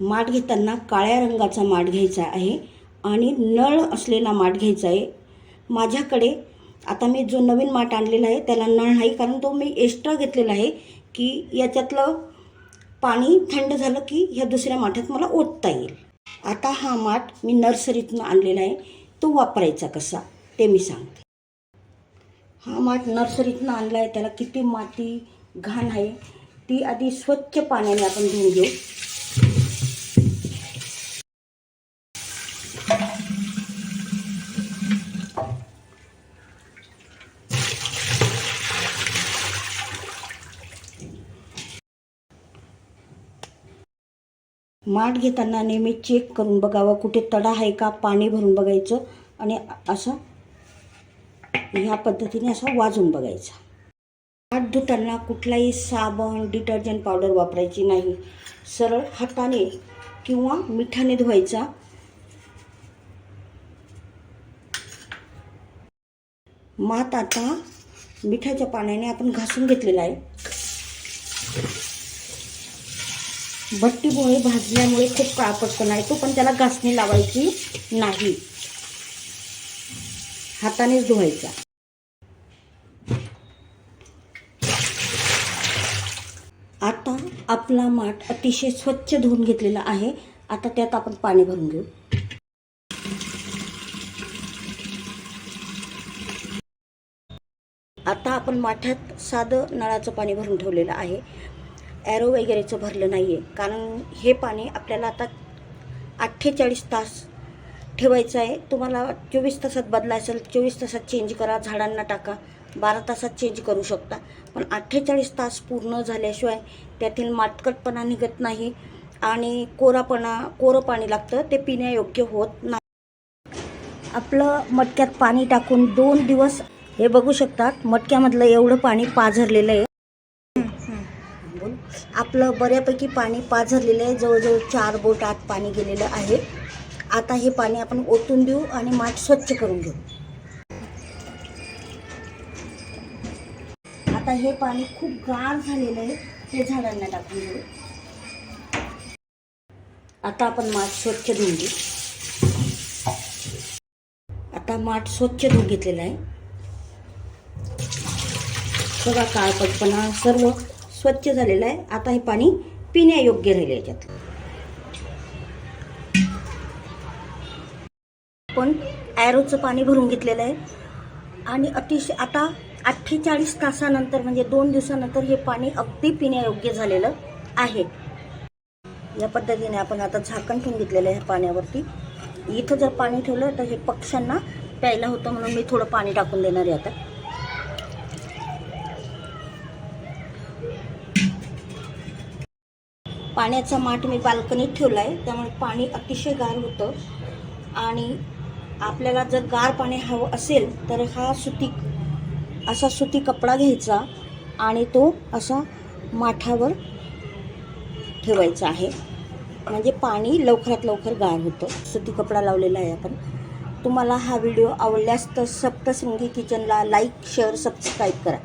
माठ घेताना काळ्या रंगाचा माठ घ्यायचा आहे आणि नळ असलेला माठ घ्यायचा आहे. माझ्याकडे आता मी जो नवीन माठ आणलेला आहे त्याला नळ नाही कारण तो मी एक्स्ट्रा घेतलेला आहे की याच्यातलं पाणी थंड झालं की ह्या दुसऱ्या माठात मला ओतता येईल. आता हा माठ मी नर्सरीतून आणलेला आहे. तो वापरायचा कसा ते मी सांगते. हा माठ नर्सरीतून आणला आहे त्याला किती माती घाण आहे ती आधी स्वच्छ पाण्याने आपण धुवून घेऊ. माठ घेताना नेहमी चेक करून बघावं कुठे तडा आहे का पाणी भरून बघायचं आणि असं ह्या पद्धतीने असं वाजून बघायचा. हात धुताना कुठलाही साबण डिटर्जंट पावडर वापरायची नाही. सरळ हाताने किंवा मिठाने धुवायचा. मात आता मिठाच्या पाण्याने आपण घासून घेतलेला आहे. भट्टीमुळे भाजल्यामुळे खूप काळपटपणा येतो पण त्याला घासणी लावायची नाही. हातानेच धुवायचा. आता आपला माठ अतिशय स्वच्छ धुवून घेतलेला आहे. आता त्यात आपण पाणी भरून घेऊ. आता आपण माठात साधं नळाचं पाणी भरून ठेवलेलं आहे. ॲरो वगैरेचं भरलं नाही आहे कारण हे पाणी आपल्याला आता अठ्ठेचाळीस तास ठेवायचं आहे. तुम्हाला चोवीस तासात बदलायचं असेल चोवीस तासात चेंज करा झाडांना टाका. बारा तासात चेंज करू शकता. पण अठ्ठेचाळीस तास पूर्ण झाल्याशिवाय त्यातील माटकटपणा निघत नाही आणि कोरापणा कोरं पाणी लागतं ते पिण्यायोग्य होत नाही. आपलं मटक्यात पाणी टाकून दोन दिवस हे बघू शकतात मटक्यामधलं एवढं पाणी पाझरलेलं आहे. आपलं बऱ्यापैकी पाणी पाझरलेलं आहे. जवळजवळ चार बोट आत पाणी गेलेलं आहे. आता हे पाणी आपण ओतून देऊ आणि माठ स्वच्छ करून घेऊ. आता हे पाणी खूप गार झालेलं आहे. ते झाडांना टाकून देऊ. आता आपण माठ स्वच्छ धुवून घेऊ. आता माठ स्वच्छ धुवून घेतलेला आहे. सगळा काळपटपणा सर्व स्वच्छ झालेलं आहे. आता हे पाणी पिण्यायोग्य राहील याच्यातलं पण ॲरोचं पाणी भरून घेतलेलं आहे. आणि अतिशय आता अठ्ठेचाळीस तासानंतर म्हणजे दोन दिवसानंतर हे पाणी अगदी पिण्यायोग्य झालेलं आहे. या पद्धतीने आपण आता झाकण ठेवून घेतलेलं आहे पाण्यावरती. इथं जर पाणी ठेवलं तर हे पक्ष्यांना प्यायला होतं म्हणून मी थोडं पाणी टाकून देणार आहे आता. पाण्याचा माठ मी बाल्कनीत ठेवला आहे त्यामुळे पाणी अतिशय गार होतं. आणि आपल्याला जर गार पाणी हवं असेल तर हा सुती असा सुती कपडा घ्यायचा आणि तो असा माठावर ठेवायचा आहे. म्हणजे पाणी लवकरात लवकर गार होतं. सुती कपडा लावलेला आहे आपण. तुम्हाला हा व्हिडिओ आवडल्यास तर सप्तशृंगी किचनला लाईक शेअर सबस्क्राईब करा.